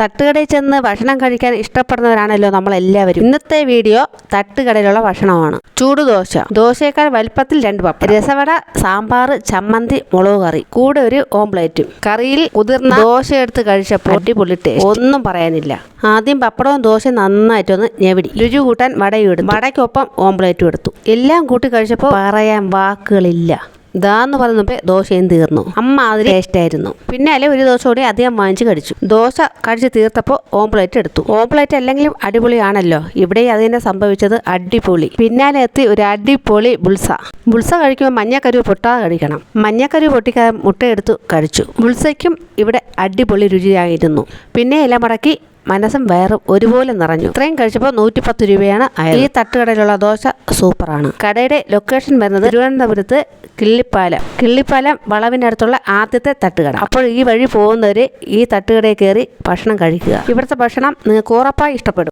തട്ടുകടയിൽ ചെന്ന് ഭക്ഷണം കഴിക്കാൻ ഇഷ്ടപ്പെടുന്നവരാണല്ലോ നമ്മളെല്ലാവരും. ഇന്നത്തെ വീഡിയോ തട്ടുകടയിലുള്ള ഭക്ഷണമാണ്. ചൂടുദോശ ദോശയേക്കാൾ വലുപ്പത്തിൽ രണ്ട് പപ്പ രസവട സാമ്പാർ ചമ്മന്തി മുളക് കറി. കൂടെ ഒരു ഓംപ്ലേറ്റും. കറിയിൽ കുതിർന്ന ദോശ എടുത്ത് കഴിച്ചപ്പോൾ അടിപൊളി ടേസ്റ്റ്. ഒന്നും പറയാനില്ല. ആദ്യം പപ്പടവും ദോശയും നന്നായിട്ടൊന്ന് ഞെവിടി. രുചി കൂട്ടാൻ വടയും എടുത്തു. വടയ്ക്കൊപ്പം ഓംപ്ലേറ്റും എടുത്തു. എല്ലാം കൂട്ടി കഴിച്ചപ്പോൾ പറയാൻ വാക്കുകളില്ല. ദാന്ന് പറഞ്ഞപ്പോ മുമ്പേ ദോശയും തീർന്നു. അമ്മ അതിൽ ടേസ്റ്റായിരുന്നു പിന്നാലെ ഒരു ദോശ കൂടി അധികം വാങ്ങിച്ച് കഴിച്ചു. ദോശ കഴിച്ച് തീർത്തപ്പോൾ ഓംപ്ലേറ്റ് എടുത്തു. ഓംപ്ലേറ്റ് അല്ലെങ്കിലും അടിപൊളിയാണല്ലോ. ഇവിടെ അതിനെ സംഭവിച്ചത് അടിപൊളി. പിന്നാലെ എത്തി ഒരു അടിപൊളി ബുൾസ. ബുൾസ കഴിക്കുമ്പോൾ മഞ്ഞക്കരു പൊട്ടാതെ കഴിക്കണം മഞ്ഞക്കരു പൊട്ടിക്കാൻ മുട്ടയെടുത്തു കഴിച്ചു. ബുൾസയ്ക്കും ഇവിടെ അടിപൊളി രുചിയായിരുന്നു. പിന്നെ ഇല മടക്കി മനസ്സും വയറും ഒരുപോലെ നിറഞ്ഞു. ഇത്രയും കഴിച്ചപ്പോൾ നൂറ്റിപ്പത്ത് രൂപയാണ് ആയത്. ഈ തട്ടുകടയിലുള്ള ദോശ സൂപ്പറാണ്. കടയുടെ ലൊക്കേഷൻ വരുന്നത് തിരുവനന്തപുരത്ത് കിള്ളിപ്പാലം. കിള്ളിപ്പാലം വളവിനടുത്തുള്ള ആദ്യത്തെ തട്ടുകട. അപ്പോൾ ഈ വഴി പോകുന്നവർ ഈ തട്ടുകടയിൽ കയറി ഭക്ഷണം കഴിക്കുക. ഇവിടുത്തെ ഭക്ഷണം നിങ്ങൾക്ക് ഉറപ്പായി ഇഷ്ടപ്പെടും.